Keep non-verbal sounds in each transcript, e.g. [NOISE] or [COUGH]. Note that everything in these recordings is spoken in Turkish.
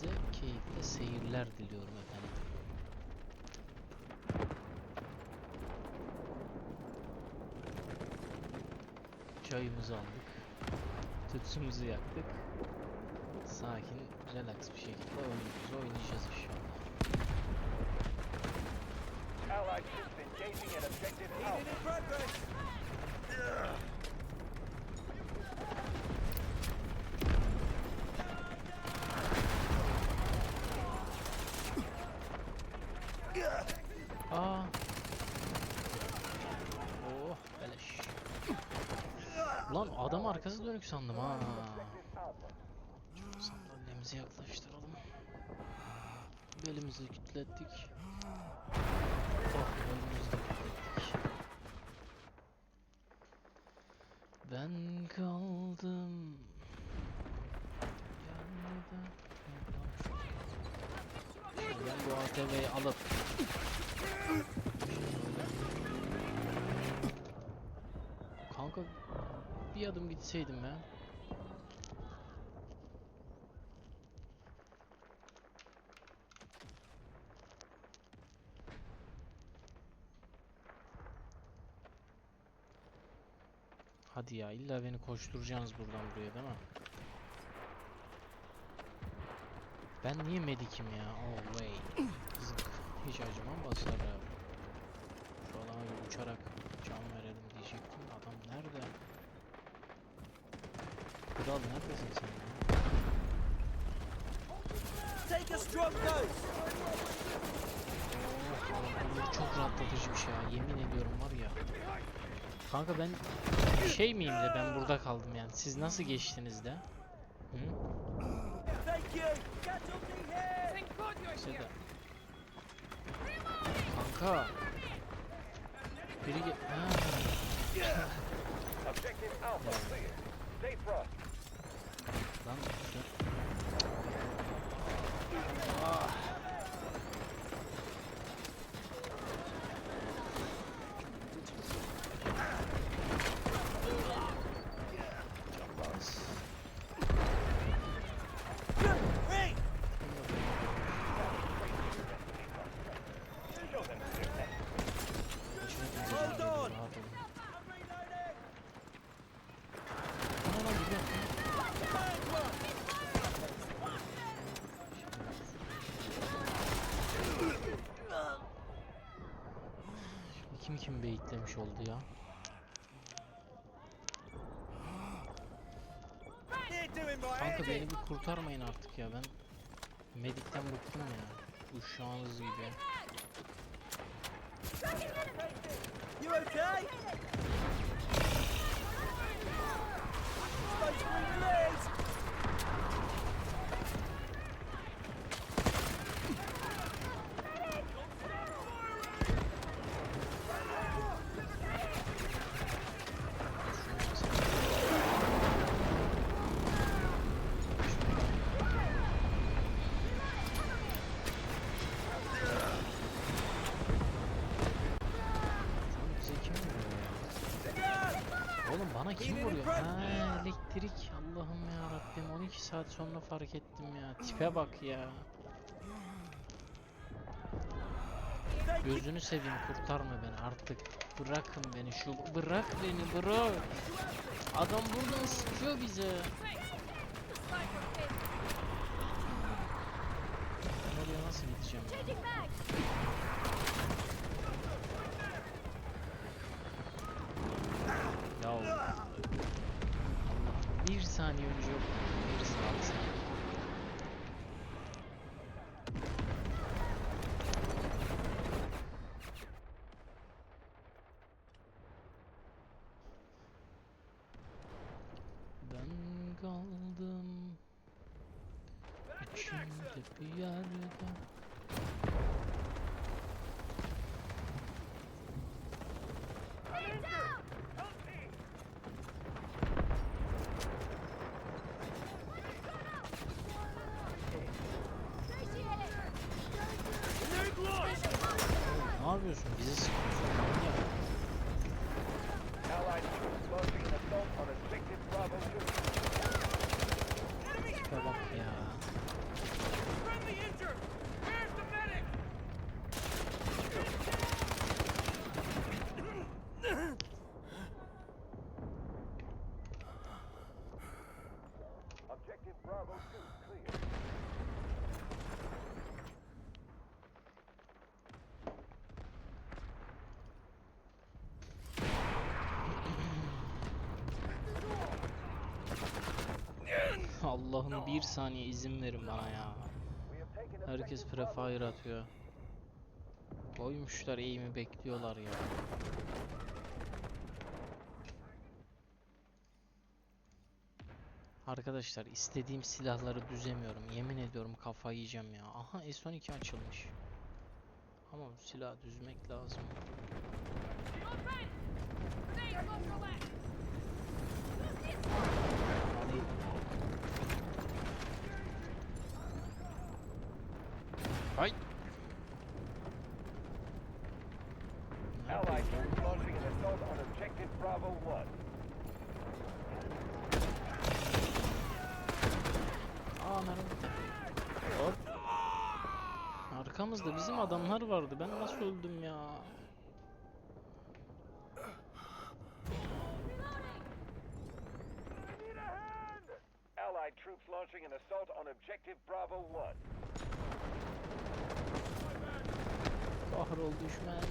Hepinize keyifli seyirler diliyorum efendim. Çayımızı aldık. Tütsümüzü yaktık. Sakin, relax bir şekilde oyunumuzu oynayacağız inşallah. Allied troops engaging in objective Alpha. in progress. Aa. Oh beleş. Lan adam arkası dönük sandım ha. Sandalyemizi yaklaştıralım. Belimizi kilitlettik. Oh belimizi kilitlettik. Ben kaldım. Yanında. Ben bu ATV'yi alıp Kanka bir adım gitseydim ya. Hadi ya illa beni koşturacaksınız buradan buraya değil mi? Ben niye medikim ya? Oh way. Zık. Hiç acımam basar abi. Şu adama bir uçarak can verelim diyecektim. Adam nerede? Kral neredesin sen? Take a strong dose. Oh, bu çok rahatlatıcı bir şey ya. Yemin ediyorum var ya. Kanka ben şey miyim de ben burada kaldım yani. Siz nasıl geçtiniz de? Hı? De. Kanka. Biri ge- ha. Objective Alpha clear. Kim kim beyitlemiş oldu ya? Kanka beni bir kurtarmayın artık ya ben medikten bıktım ya. Uşağınız gibi. You okay to be released. Lan bize kim vuruyor ya? Oğlum bana kim vuruyor? Ha elektrik. Allah'ım ya Rabbim 12 saat sonra fark ettim ya. Tipe bak ya. Gözünü seveyim kurtarma beni artık. Bırakın beni şu bırak beni bırak. Adam buradan sıkıyor bize. Ben oraya nasıl gideceğim ya? Bir saniye önce yok. Bir saat. yapıyorsun? Bizi sıkıyorsun. Tipe bak ya. Objective Bravo 2. Allah'ım bir saniye izin verin bana ya. Herkes prefire atıyor. Koymuşlar eğimi bekliyorlar ya. Arkadaşlar istediğim silahları düzemiyorum. Yemin ediyorum kafayı yiyeceğim ya. Aha S12 açılmış. Ama bu silahı düzmek lazım. Hadi. Ay. Allied Neredeyiz lan? troops launching an assault on objective Bravo 1. Aa merhaba. Hop. Arkamızda bizim adamlar vardı. Ben nasıl öldüm ya? Allied troops launching an assault on objective Bravo 1. Kahrol düşman.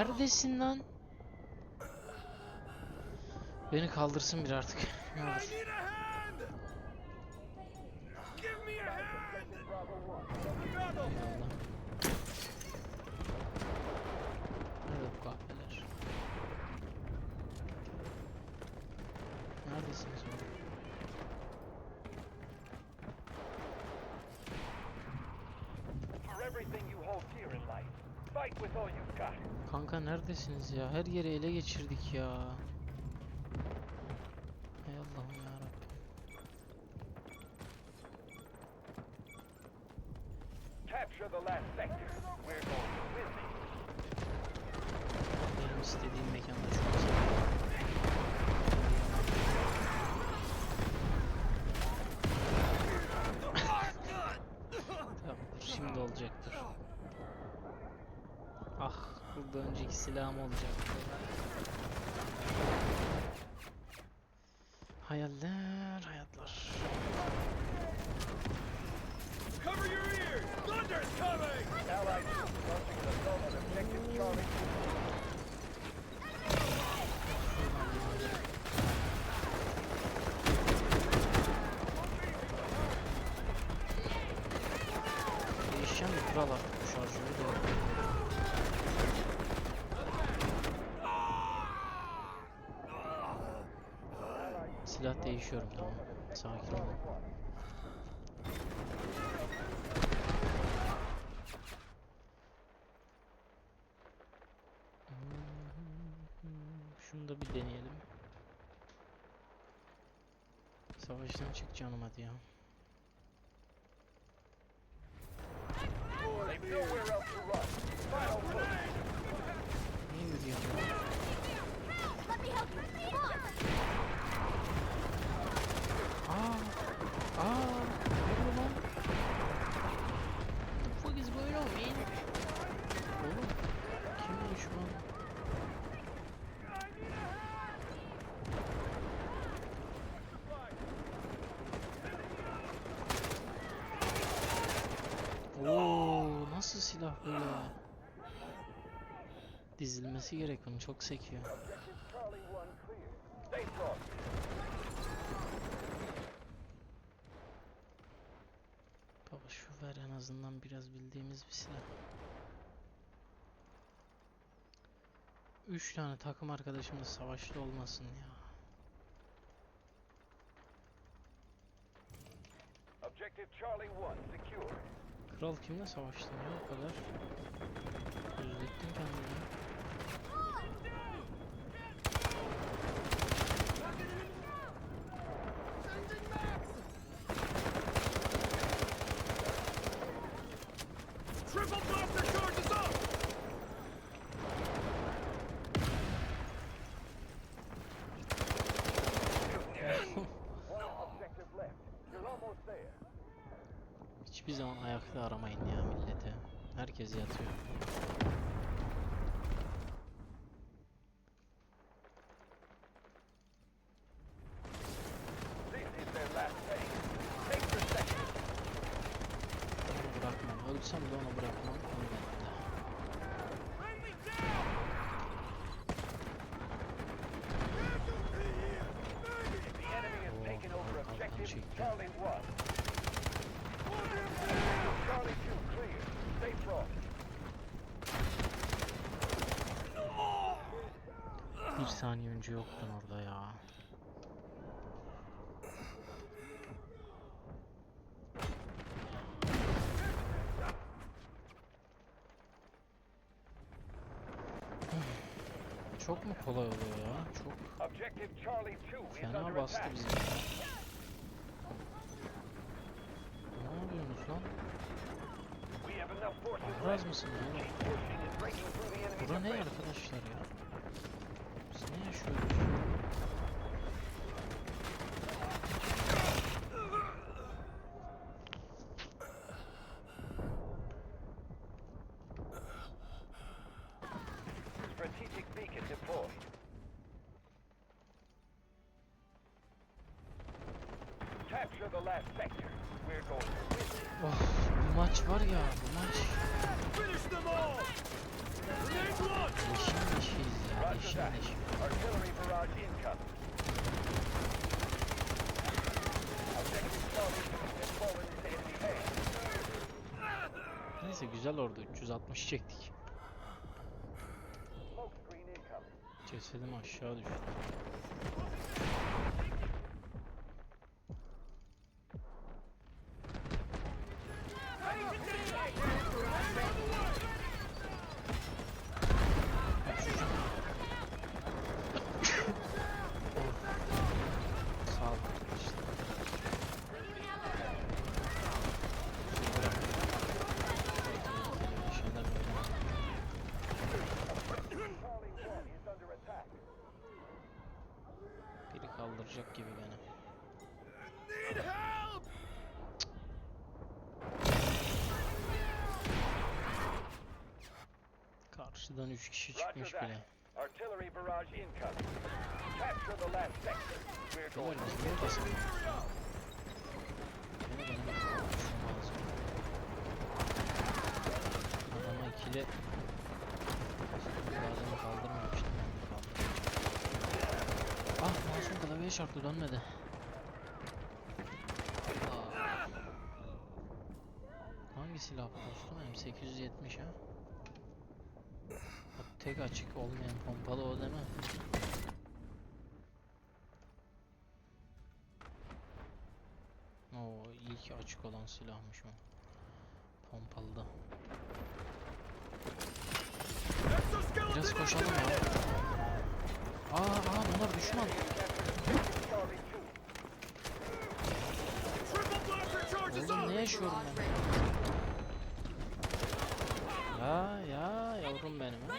Neredesin lan? Beni kaldırsın bir artık. [LAUGHS] Ne olur. Nerede bu kahveler? Neredesiniz oğlum? Everything you hold dear in life, Kanka neredesiniz ya? Her yeri ele geçirdik ya. Hay Allah'ım win these. Benim istediğim mekanda şu an Tamam şimdi olacaktır. Burada önceki silahım olacaktı. Hayaller hayatlar. Cover your ears! Thunder's coming! Allied troops launching an assault on objective Charlie. Değişeceğim de kral artık bu şarjörü de. Silah değişiyorum tamam. Sakin olun. Şunu da bir deneyelim. Savaştan çık canım hadi ya. They've nowhere else to run. Final push. Niye yürüyorum ya? Aa! Aa! Ne bu lan? What the fuck is going on man? Oğlum kim düşman? Oo, nasıl silah böyle? Dizilmesi gerek onun çok sekiyor. Objective Charlie 1 clear. Stay frosty. Baba şu ver en azından biraz bildiğimiz bir silah. Üç tane takım arkadaşımız savaşta olmasın ya. Objective Charlie 1 secure. Kral kimle savaştın ya o kadar? Özlettin kendini. Triple zaman ayakta aramayın ya millete. Herkes yatıyor. Your sector. ölsem de onu bırakmam ölmedim de. Friendly down! The enemy has Oh, taken over I'll- I'll objective check that. Charlie 1. Charlie 2 clear. Stay front. Bir saniye önce yoktun orada ya. [SIGHS] Çok mu kolay oluyor ya? Çok Objective Charlie 2 is fena bastı bizi. Ne yapıyorsunuz lan? Ahraz mısın oğlum? Bura ne arkadaşlar ya? Biz ne yaşıyoruz? Strategic beacon deployed. Capture the last sector. We're going to win this. Oh, bu maç var ya, bu maç Finish them all! Grenade launch! yeşil yeşil ya, Roger yeşil that. yeşil. Artillery barrage incoming. Objective Charlie 2 has fallen into enemy hands. Neyse güzel orada 360 çektik. Cesedim aşağı düştü. Sağ ol arkadaşlar. Bir şeyler yapalım. Charlie 1 is under attack. Biri kaldıracak gibi beni. Need help! Karşıdan 3 kişi çıkmış bile. Artillery barrage incoming. Capture the last sector. We're going to. Adama ikili... Adamı kaldırmamıştım ben de kaldırdım. Ah masum klavyeye çarptı dönmedi. Aa. Hangi silah dostum? M870 ha? Tek açık olmayan pompalı o deme. Oo ilk açık olan silahmış o. Pompalıda. Exoskeleton Biraz koşalım ya. Aa aa bunlar düşman. Charlie 2. Triple blaster charges Oğlum ne yaşıyorum ben? Ya ya yavrum benim ha.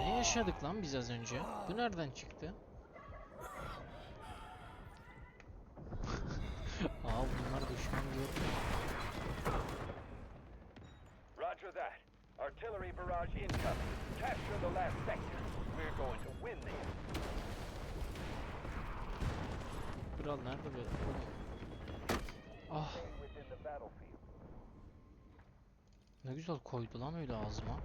Ne yaşadık lan biz az önce? Bu nereden çıktı? [LAUGHS] Aa bunlar düşman diyor. Roger that. Artillery barrage incoming. Capture the last sector. We're going to win this. Kral nerede be? Ah ne güzel koydu lan öyle ağzıma.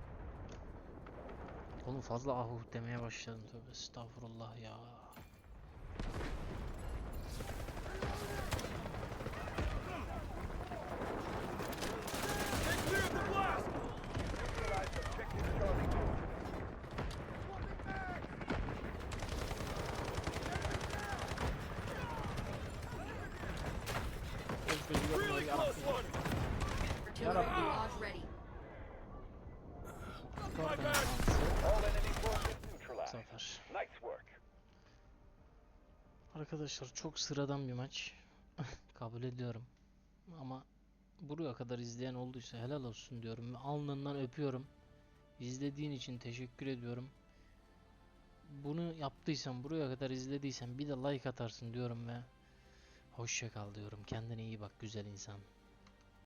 Oğlum fazla ahuh demeye başladım tövbe estağfurullah ya. Zafer. Arkadaşlar çok sıradan bir maç. [LAUGHS] Kabul ediyorum. Ama buraya kadar izleyen olduysa helal olsun diyorum. Alnından öpüyorum. İzlediğin için teşekkür ediyorum. Bunu yaptıysan, buraya kadar izlediysen bir de like atarsın diyorum ve hoşça kal diyorum. Kendine iyi bak güzel insan.